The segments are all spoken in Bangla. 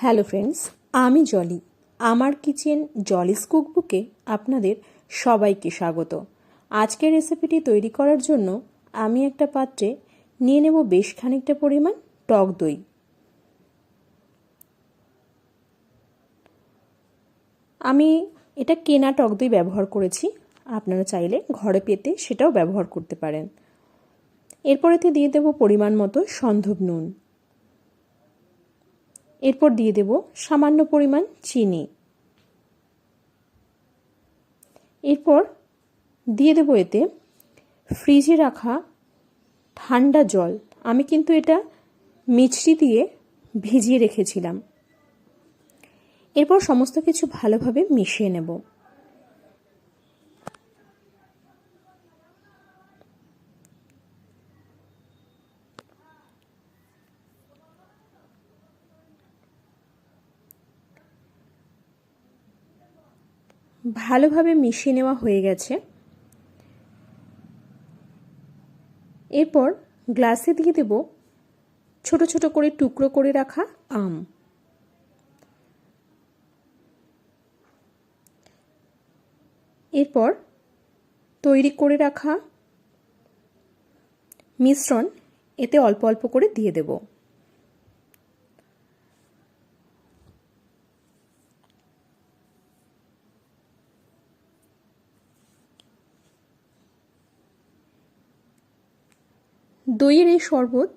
হ্যালো ফ্রেন্ডস, আমি জলি। আমার কিচেন জলিস কুকবুকে আপনাদের সবাইকে স্বাগত। আজকের রেসিপিটি তৈরি করার জন্য আমি একটা পাত্রে নিয়ে নেব বেশ খানিকটা পরিমাণ টক দই। আমি এটা কেনা টক দই ব্যবহার করেছি। আপনারা চাইলে ঘরে পেতে সেটাও ব্যবহার করতে পারেন। এরপরেতে দিয়ে দেব পরিমাণ মতো সন্ধব নুন। এরপর দিয়ে দেব সামান্য পরিমাণ চিনি। এরপর দিয়ে দেব এতে ফ্রিজে রাখা ঠান্ডা জল। আমি কিন্তু এটা মিছরি দিয়ে ভিজিয়ে রেখেছিলাম। এরপর সমস্ত কিছু ভালোভাবে মিশিয়ে নেব। ভালোভাবে মিশিয়ে নেওয়া হয়ে গেছে। এরপর গ্লাসে দিয়ে দেব ছোট ছোট করে টুকরো করে রাখা আম। এরপর তৈরি করে রাখা মিশ্রণ এতে অল্প অল্প করে দিয়ে দেবো। দইয়ের এই শরবত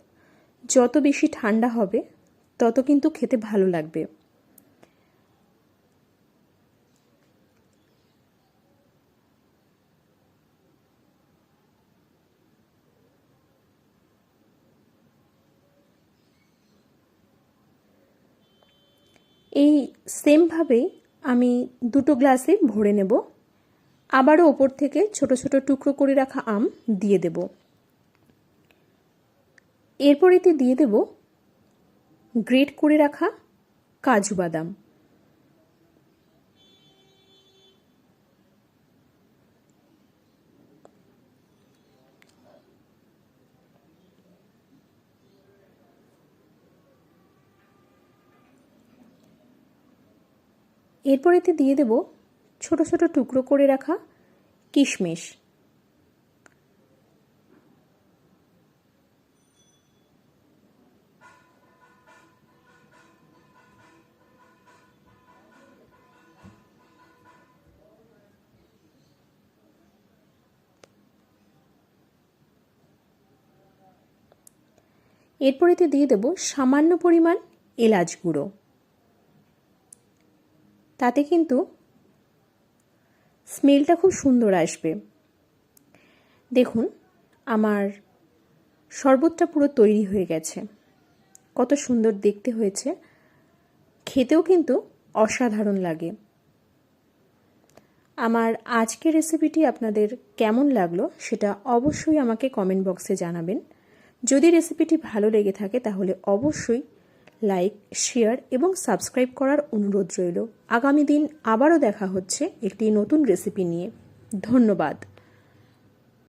যত বেশি ঠান্ডা হবে, তত কিন্তু খেতে ভালো লাগবে। এই সেমভাবেই আমি দুটো গ্লাসে ভরে নেব। আবারও ওপর থেকে ছোট ছোট টুকরো করে রাখা আম দিয়ে দেবো। এরপর এতে দিয়ে দেব গ্রেট করে রাখা কাজু বাদাম। এরপর এতে দিয়ে দেব ছোট ছোট টুকরো করে রাখা কিশমিশ। এরপর এতে দিয়ে দেব সামান্য পরিমাণ এলাচ গুঁড়ো। তাতে কিন্তু স্মেলটা খুব সুন্দর আসবে। দেখুন, আমার শরবতটা পুরো তৈরি হয়ে গেছে। কত সুন্দর দেখতে হয়েছে। খেতেও কিন্তু অসাধারণ লাগে। আমার আজকের রেসিপিটি আপনাদের কেমন লাগল সেটা অবশ্যই আমাকে কমেন্ট বক্সে জানাবেন। যদি রেসিপিটি ভালো লেগে থাকে, তাহলে অবশ্যই লাইক, শেয়ার এবং সাবস্ক্রাইব করার অনুরোধ রইল। আগামী দিন আবারও দেখা হচ্ছে একটি নতুন রেসিপি নিয়ে। ধন্যবাদ।